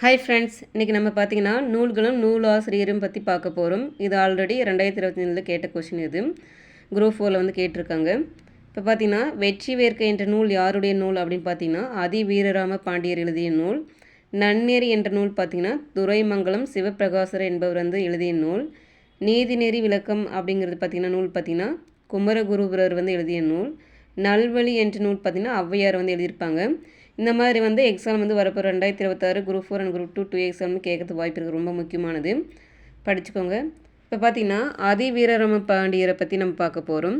Hi friends இன்றைக்கி நம்ம பார்த்தீங்கன்னா நூல்களும் நூல் ஆசிரியரும் பற்றி பார்க்க போகிறோம் இது ஆல்ரெடி ரெண்டாயிரத்தி இருபத்தி நாலில் கேட்ட கொஷின் இது. குரூப் ஃபோரில் வந்து கேட்டிருக்காங்க. இப்போ பார்த்தீங்கன்னா வெற்றி வேர்க்க என்ற நூல் யாருடைய நூல் அப்படின்னு பார்த்தீங்கன்னா அதி வீரராம பாண்டியர் எழுதிய நூல். நன்னேரி என்ற நூல் பார்த்தீங்கன்னா துரைமங்கலம் சிவபிரகாசர் என்பவர் வந்து எழுதிய நூல். நீதிநெறி விளக்கம் அப்படிங்கிறது பார்த்திங்கன்னா நூல் பார்த்திங்கன்னா குமரகுருபுரர் வந்து எழுதிய நூல். நல்வழி என்ற நூல் பார்த்திங்கன்னா ஔவையார் வந்து எழுதியிருப்பாங்க. இந்த மாதிரி வந்து எக்ஸாம் வந்து வரப்போ ரெண்டாயிரத்தி இருபத்தாறு group four and group two two exam கேட்கறதுக்கு வாய்ப்பு இருக்குது ரொம்ப முக்கியமானது. படிச்சுக்கோங்க. இப்போ பார்த்தீங்கன்னா அதி வீரரம பாண்டியரை பற்றி நம்ம பார்க்க போகிறோம்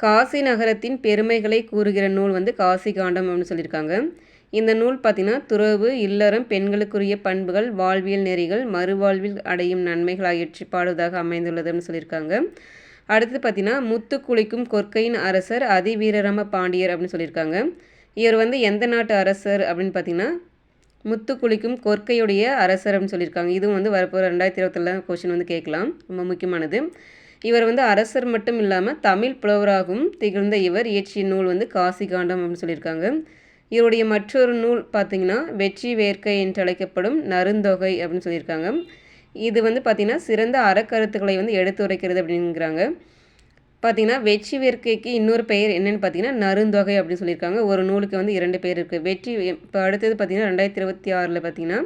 காசி நகரத்தின் பெருமைகளை கூறுகிற நூல் வந்து காசி காண்டம் அப்படின்னு சொல்லியிருக்காங்க. இந்த நூல் பார்த்திங்கன்னா துறவு இல்லறம் பெண்களுக்குரிய பண்புகள் வாழ்வியல் நெறிகள் மறுவாழ்வில் அடையும் நன்மைகள் ஆகியவற்றை பாடுவதாக அமைந்துள்ளதுன்னு சொல்லியிருக்காங்க. அடுத்து பார்த்திங்கன்னா முத்து குளிக்கும் கொற்கையின் அரசர் அதிவீரரம பாண்டியர் அப்படின்னு சொல்லியிருக்காங்க. இவர் வந்து எந்த நாட்டு அரசர் அப்படின்னு பார்த்தீங்கன்னா முத்து குளிக்கும் கொற்கையுடைய அரசர் அப்படின்னு சொல்லியிருக்காங்க. இதுவும் வந்து வரப்போகிற ரெண்டாயிரத்தி இருபத்தில் கொஷின் வந்து கேட்கலாம். ரொம்ப முக்கியமானது. இவர் வந்து அரசர் மட்டும் இல்லாமல் தமிழ் புலவராகவும் திகழ்ந்த இவர் இயற்றிய நூல் வந்து காசி காண்டம் அப்படின்னு சொல்லியிருக்காங்க. இவருடைய மற்றொரு நூல் பார்த்திங்கன்னா வெற்றி வேர்க்கை என்று அழைக்கப்படும் நருந்தொகை அப்படின்னு சொல்லியிருக்காங்க. இது வந்து பார்த்திங்கன்னா சிறந்த அறக்கருத்துக்களை வந்து எடுத்துரைக்கிறது அப்படிங்கிறாங்க. பார்த்திங்கன்னா வெற்றி வேர்க்கைக்கு இன்னொரு பெயர் என்னென்னு பார்த்தீங்கன்னா நருந்தொகை அப்படின்னு சொல்லியிருக்காங்க. ஒரு நூலுக்கு வந்து இரண்டு பேர் இருக்குது வெற்றி இப்போ அடுத்தது பார்த்தீங்கன்னா ரெண்டாயிரத்தி இருபத்தி ஆறில் பார்த்தீங்கன்னா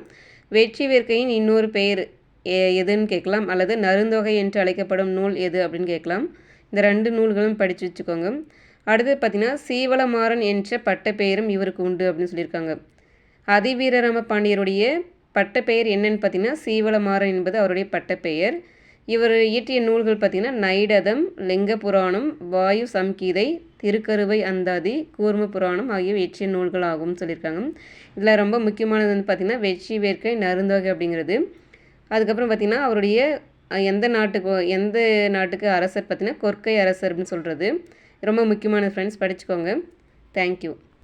வெற்றி வேர்க்கையின் இன்னொரு பெயர் எதுன்னு கேட்கலாம். அல்லது நருந்தொகை என்று அழைக்கப்படும் நூல் எது அப்படின்னு கேட்கலாம். இந்த ரெண்டு நூல்களும் படித்து வச்சுக்கோங்க. அடுத்தது பார்த்திங்கன்னா சீவளமாறன் என்ற பட்ட பெயரும் இவருக்கு உண்டு அப்படின்னு சொல்லியிருக்காங்க. அதிவீரராம பாண்டியருடைய பட்ட பெயர் என்னன்னு பார்த்தீங்கன்னா சீவளமாறன் என்பது அவருடைய பட்ட பெயர். இவர் இயற்றிய நூல்கள் பார்த்திங்கன்னா நைடதம் லிங்க புராணம் வாயு சம்கீதை திருக்கருவை அந்தாதி கூர்ம புராணம் ஆகியவை இயற்றிய நூல்கள் ஆகும்னு சொல்லியிருக்காங்க. இதில் ரொம்ப முக்கியமானது வந்து பார்த்திங்கன்னா வெற்றி வேர்க்கை நருந்தோகை அப்படிங்கிறது. அதுக்கப்புறம் பார்த்திங்கன்னா அவருடைய எந்த நாட்டுக்கு எந்த நாட்டுக்கு அரசர் பார்த்திங்கன்னா கொற்கை அரசர் அப்படின்னு சொல்கிறது ரொம்ப முக்கியமான ஃப்ரெண்ட்ஸ் படிச்சுக்கோங்க. தேங்க்யூ